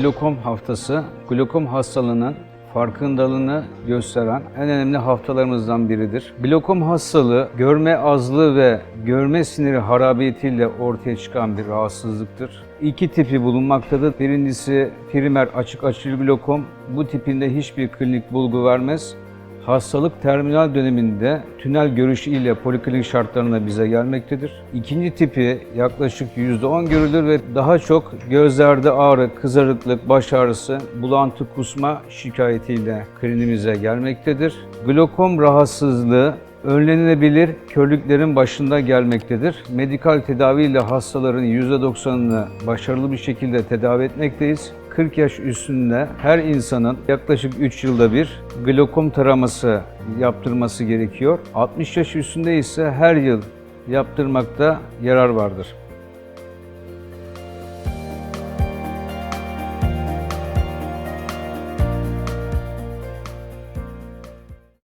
Glokom haftası, glokom hastalığının farkındalığını gösteren en önemli haftalarımızdan biridir. Glokom hastalığı görme azlığı ve görme siniri harabiyetiyle ortaya çıkan bir rahatsızlıktır. İki tipi bulunmaktadır. Birincisi primer açık açılı glokom. Bu tipinde hiçbir klinik bulgu vermez. Hastalık terminal döneminde tünel görüşü ile poliklinik şartlarına bize gelmektedir. İkinci tipi yaklaşık %10 görülür ve daha çok gözlerde ağrı, kızarıklık, baş ağrısı, bulantı, kusma şikayetiyle klinimize gelmektedir. Glokom rahatsızlığı önlenebilir körlüklerin başında gelmektedir. Medikal tedaviyle hastaların %90'ını başarılı bir şekilde tedavi etmekteyiz. 40 yaş üstünde her insanın yaklaşık 3 yılda bir glokom taraması yaptırması gerekiyor. 60 yaş üstünde ise her yıl yaptırmakta yarar vardır.